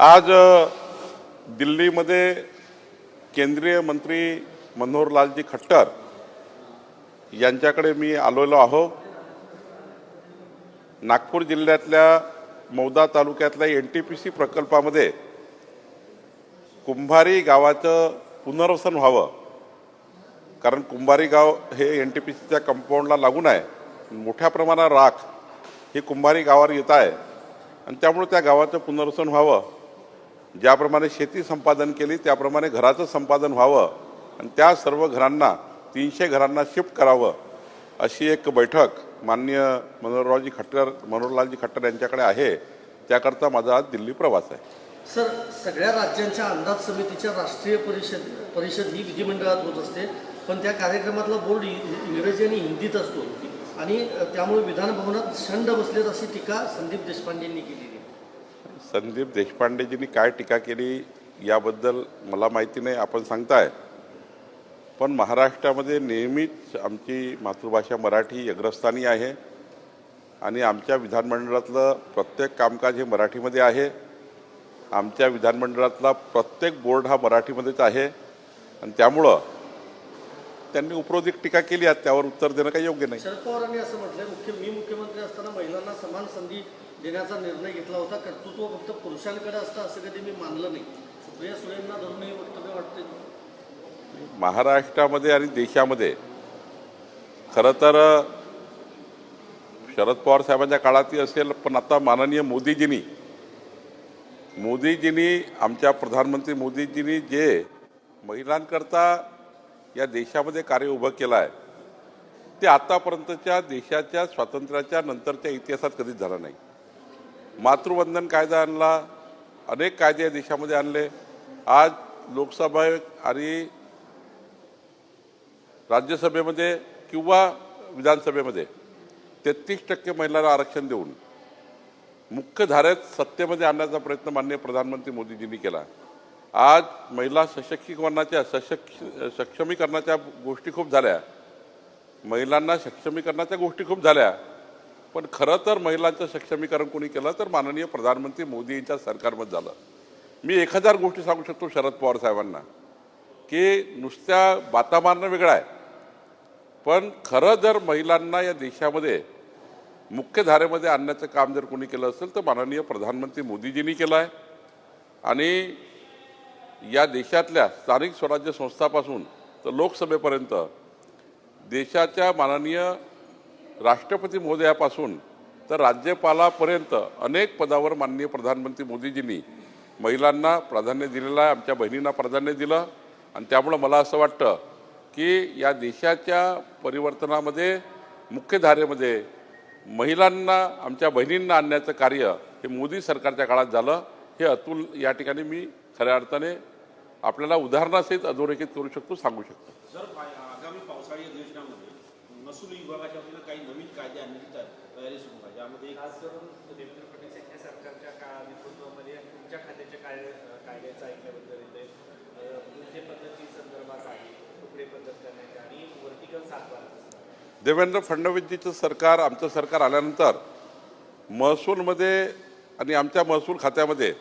आज दिल्लीमध्ये केंद्रीय मंत्री मनोहरलालजी खट्टर यांच्याकडे मी आलेलो आहो. नागपूर जिल्ह्यातल्या मौदा तालुक्यातल्या एन टी पी सी प्रकल्पामध्ये कुंभारी गावाचं पुनर्वसन व्हावं. कारण कुंभारी गाव हे एन टी पी सीच्या कंपाऊंडला लागून आहे. मोठ्या प्रमाणात राख ही कुंभारी गावावर येत आहे. आणि त्यामुळे त्या गावाचं पुनर्वसन व्हावं. ज्याप्रमाणे शेती संपादन केली त्याप्रमाणे घराचं संपादन व्हावं आणि त्या सर्व घरांना तीनशे घरांना शिफ्ट करावं अशी एक बैठक माननीय मनोहररावजी खट्टर मनोहरलालजी खट्टर यांच्याकडे आहे. त्याकरता माझा आज दिल्ली प्रवास आहे. सर सगळ्या राज्यांच्या अंदाज समितीच्या राष्ट्रीय परिषद परिषद ही विधिमंडळात होत असते पण त्या कार्यक्रमातला बोर्ड इंग्रजी आणि हिंदीत असतो. आणि त्यामुळे विधानभवनात शंड बसलेत अशी टीका संदीप देशपांडेंनी केलेली आहे. संदीप देशपांडेजींनी काय टीका केली याबद्दल मला माहिती नाही आपण सांगताय. पण महाराष्ट्रामध्ये नेहमीच आमची मातृभाषा मराठी अग्रस्थानी आहे आणि आमच्या विधानमंडळातलं प्रत्येक कामकाज हे मराठीमध्ये आहे. आमच्या विधानमंडळातला प्रत्येक बोर्ड हा मराठीमध्येच आहे आणि त्यामुळं त्यांनी उपरोधिक टीका केली आहे त्यावर उत्तर देणं काही योग्य नाही. शरद पवारांनी असं म्हटलं मुख्य मी मुख्यमंत्री असताना महिलांना समान संधी देण्याचा निर्णय घेतला होता. कर्तृत्व फक्त पुरुषांकडे असतं असं कधी मी मानलं नाही. सुप्रिया सुळेंना धरून हे वक्तव्य वाटते महाराष्ट्रामध्ये आणि देशामध्ये खरं तर शरद पवार साहेबांच्या काळातही असेल पण आता माननीय मोदीजींनी मोदीजींनी आमच्या प्रधानमंत्री मोदीजींनी जे महिलांकरता या देशामध्ये कार्य उभं केलं आहे ते आतापर्यंतच्या देशाच्या स्वातंत्र्याच्या नंतरच्या इतिहासात कधीच झालं नाही. मातृवंदन कायदा आणला अनेक कायदे या देशामध्ये आणले. आज लोकसभा आणि राज्यसभेमध्ये किंवा विधानसभेमध्ये तेहतीस टक्के महिलांना आरक्षण देऊन मुख्य धारेत सत्तेमध्ये आणण्याचा प्रयत्न माननीय प्रधानमंत्री मोदीजींनी केला. आज महिला सशक्तीकरणाच्या सशक् सक्षमीकरणाच्या गोष्टी खूप झाल्या. महिलांना सक्षमीकरणाच्या गोष्टी खूप झाल्या. पण खरं तर महिलांचं सक्षमीकरण कोणी केलं तर माननीय प्रधानमंत्री मोदी यांच्या सरकारमध्ये झालं. मी एक हजार गोष्टी सांगू शकतो शरद पवार साहेबांना की नुसत्या बाता मारणं वेगळं आहे. पण खरं जर महिलांना या देशामध्ये मुख्यधारेमध्ये आणण्याचं काम जर कोणी केलं असेल तर माननीय प्रधानमंत्री मोदीजींनी केलं आहे. आणि या देशातल्या स्थानिक स्वराज्य संस्थापासून तर लोकसभेपर्यंत देशाच्या माननीय राष्ट्रपती महोदयापासून तर राज्यपालापर्यंत अनेक पदावर माननीय प्रधानमंत्री मोदीजींनी महिलांना प्राधान्य दिलेलं आहे आमच्या बहिणींना प्राधान्य दिलं. आणि त्यामुळं मला असं वाटतं की या देशाच्या परिवर्तनामध्ये मुख्यधारेमध्ये महिलांना आमच्या बहिणींना आणण्याचं कार्य हे मोदी सरकारच्या काळात झालं. हे अतुल या ठिकाणी मी खऱ्या अर्थाने आपल्याला उदाहरणासहित अधोरेखित करू शकतो सांगू शकतो सर पा- आगामी पावसाळी अधिवेशनामध्ये महसूल विभागाच्या वतीनं काही नवीन कायदे आणण्याची तया- तयारी सुरू आहे. यामध्ये एक खास करून देवेंद्र फडणवीस यांच्या सरकारच्या काळा नेतृत्वामध्ये तुमच्या खात्याच्या काय कायद्याचं ऐकल्याबद्दल इथे वृद्धी पद्धती संदर्भात आहे तुकडे पद्धत करण्याच्या आणि व्हर्टिकल सातबारा देवेंद्र फडणवीसजीचं सरकार आमचं सरकार आल्यानंतर महसूलमध्ये आणि आमच्या महसूल खात्यामध्ये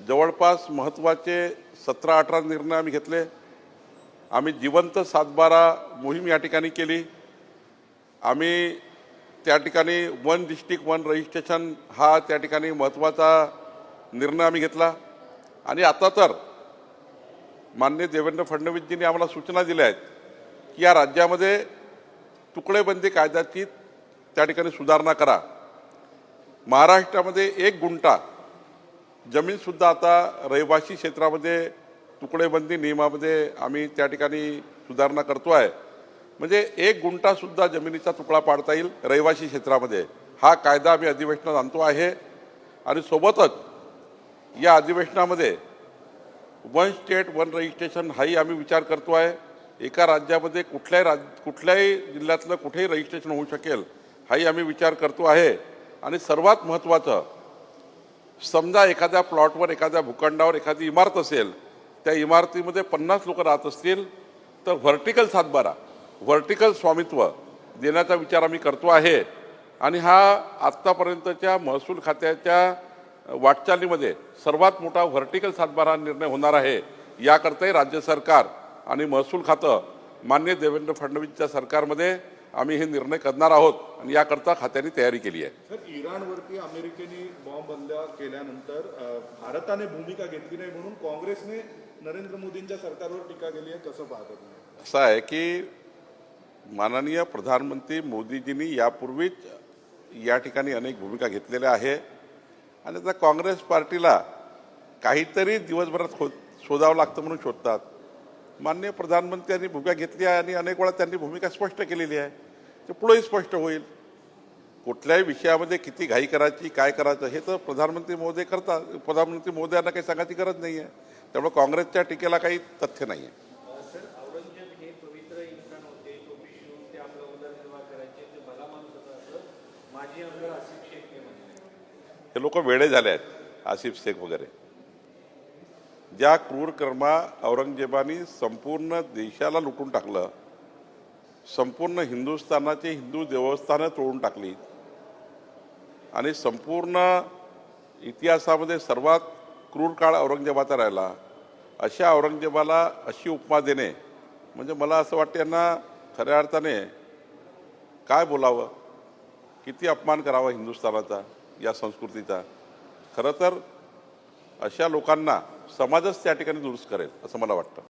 जवळपास महत्त्वाचे सतरा अठरा निर्णय आम्ही घेतले. आम्ही जिवंत सातबारा मोहीम या ठिकाणी केली. आम्ही त्या ठिकाणी वन डिस्ट्रिक्ट वन रजिस्ट्रेशन हा त्या ठिकाणी महत्त्वाचा निर्णय आम्ही घेतला. आणि आता तर माननीय देवेंद्र फडणवीसजींनी आम्हाला सूचना दिल्या आहेत की या राज्यामध्ये तुकडेबंदी कायद्याची त्या ठिकाणी सुधारणा करा. महाराष्ट्रामध्ये एक गुंठा जमीनसुद्धा आता रहिवासी क्षेत्रामध्ये तुकडेबंदी नियमामध्ये आम्ही त्या ठिकाणी सुधारणा करतो आहे म्हणजे एक गुंठासुद्धा जमिनीचा तुकडा पाडता येईल रहिवासी क्षेत्रामध्ये. हा कायदा आम्ही अधिवेशनात आणतो आहे. आणि सोबतच या अधिवेशनामध्ये वन स्टेट वन रजिस्ट्रेशन हाही आम्ही विचार करतो आहे. एका राज्यामध्ये कुठल्याही राज कुठल्याही जिल्ह्यातलं कुठेही रजिस्ट्रेशन होऊ शकेल हाही आम्ही विचार करतो आहे. आणि सर्वात महत्त्वाचं समजा एखाद्या प्लॉटवर एखाद्या भूखंडावर एखादी इमारत असेल त्या इमारतीमध्ये पन्नास लोक राहत असतील तर व्हर्टिकल सातबारा व्हर्टिकल स्वामित्व देण्याचा विचार आम्ही करतो आहे. आणि हा आत्तापर्यंतच्या महसूल खात्याच्या वाटचालीमध्ये सर्वात मोठा व्हर्टिकल सातबारा निर्णय होणार आहे. याकरताही राज्य सरकार आणि महसूल खातं मान्य देवेंद्र फडणवीसच्या सरकारमध्ये आम्ही हे निर्णय करणार आहोत. आणि याकरता खात्याने तयारी केली आहे. सर इराणवरती अमेरिकेने बॉम्ब हल्ला केल्यानंतर भारताने भूमिका घेतली नाही म्हणून काँग्रेसने नरेंद्र मोदींच्या सरकारवर टीका केली आहे कसं पाहता तुम्ही? असं आहे की माननीय प्रधानमंत्री मोदीजींनी यापूर्वीच या ठिकाणी अनेक भूमिका घेतलेल्या आहे. आणि आता काँग्रेस पार्टीला काहीतरी दिवसभरात खो शोधावं लागतं म्हणून शोधतात. माननीय प्रधानमंत्र्यांनी भूमिका घेतली आहे आणि अनेक वेळा त्यांनी भूमिका स्पष्ट केलेली आहे. ते पुढेही स्पष्ट होईल. कुठल्याही विषयामध्ये किती घाई करायची काय करायचं हे तर प्रधानमंत्री मोदी करतात. प्रधानमंत्री महोदयांना काही सांगायची गरज नाही आहे त्यामुळे काँग्रेसच्या टीकेला काही तथ्य नाही आहे सर औरंगजेब हे पवित्र इंसान होते टोपी शिवून ते आपला उदरनिर्वाह करायचे ते भला माणूस होता असं माजी आमदार आसिफ शेखने म्हटले हे लोक वेळे झाले आहेत आसिफ शेख वगैरे. ज्या क्रूर कर्मा औरंगजेबाने संपूर्ण देशाला लुटून टाकलं संपूर्ण हिंदुस्थानाची हिंदू देवस्थानं तोडून टाकली आणि संपूर्ण इतिहासामध्ये सर्वात क्रूर काळ औरंगजेबाचा राहिला अशा औरंगजेबाला अशी उपमा देणे म्हणजे मला असं वाटते यांना खऱ्या अर्थाने काय बोलावं? किती अपमान करावा हिंदुस्थानाचा? या संस्कृतीचा. खरं तर अशा लोकांना समाजच त्या ठिकाणी दुरुस्त करेल असं मला वाटतं.